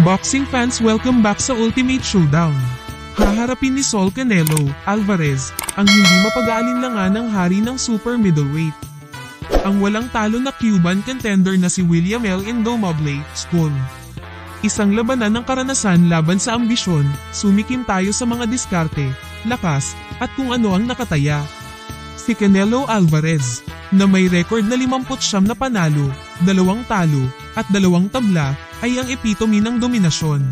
Boxing fans welcome back sa Ultimate Showdown. Haharapin ni Sol Canelo, Alvarez, ang hindi mapag-aalinlangan ng hari ng super middleweight. Ang walang talo na Cuban contender na si William L. Indomable, Skull. Isang labanan ng karanasan laban sa ambisyon, sumikim tayo sa mga diskarte, lakas, at kung ano ang nakataya. Si Canelo Alvarez, na may record na 59 na panalo, dalawang talo, at dalawang tabla, ay ang epitome ng dominasyon.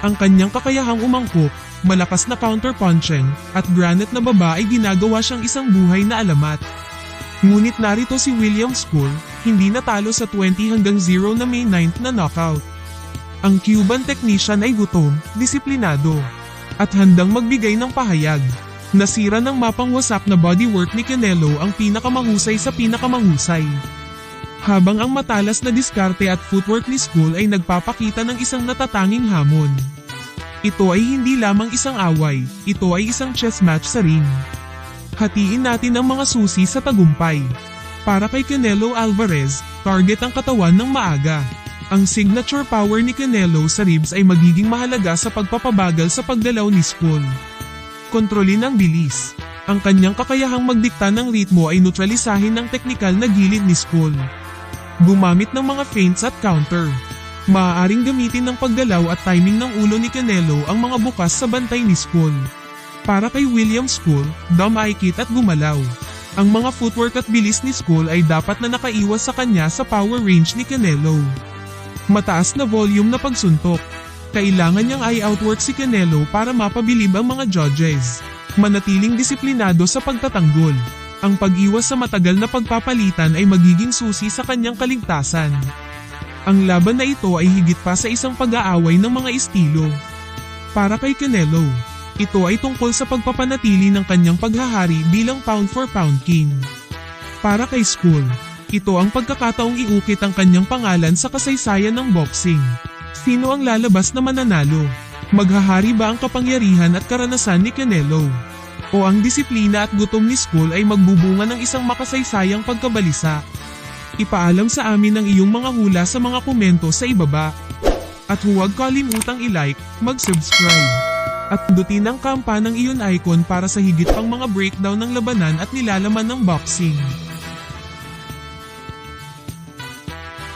Ang kanyang kakayahang umangkok, malakas na counterpunching, at granite na baba ay ginagawa siyang isang buhay na alamat. Ngunit narito si William Skull, hindi natalo sa 20 hanggang 0 na May 9 na knockout. Ang Cuban technician ay gutom, disiplinado, at handang magbigay ng pahayag. Nasira ng mapang wasak na bodywork ni Canelo ang pinakamahusay sa pinakamahusay. Habang ang matalas na diskarte at footwork ni Skull ay nagpapakita ng isang natatanging hamon. Ito ay hindi lamang isang away, ito ay isang chess match sa ring. Hatiin natin ang mga susi sa tagumpay. Para kay Canelo Alvarez, target ang katawan ng maaga. Ang signature power ni Canelo sa ribs ay magiging mahalaga sa pagpapabagal sa paggalaw ni Skull. Kontrolin ang bilis. Ang kanyang kakayahang magdikta ng ritmo ay neutralisahin ng teknikal na gilid ni Skull. Gumamit ng mga feints at counter. Maaaring gamitin ng paggalaw at timing ng ulo ni Canelo ang mga bukas sa bantay ni Skull. Para kay William Skull, dumaikit at gumalaw. Ang mga footwork at bilis ni Skull ay dapat na nakaiwas sa kanya sa power range ni Canelo. Mataas na volume na pagsuntok. Kailangan niyang i-outwork si Canelo para mapabilib ang mga judges. Manatiling disiplinado sa pagtatanggol. Ang pag-iwas sa matagal na pagpapalitan ay magiging susi sa kanyang kaligtasan. Ang laban na ito ay higit pa sa isang pag-aaway ng mga estilo. Para kay Canelo, ito ay tungkol sa pagpapanatili ng kanyang paghahari bilang pound for pound king. Para kay Skull, ito ang pagkakataong iukit ang kanyang pangalan sa kasaysayan ng boxing. Sino ang lalabas na mananalo? Maghahari ba ang kapangyarihan at karanasan ni Canelo? O ang disiplina at gutom ni Skull ay magbubunga ng isang makasaysayang pagkabalisa? Ipaalam sa amin ang iyong mga hula sa mga komento sa ibaba. At huwag kalimutang i-like, mag-subscribe. At pindutin ang kampanang iyon icon para sa higit pang mga breakdown ng labanan at nilalaman ng boxing.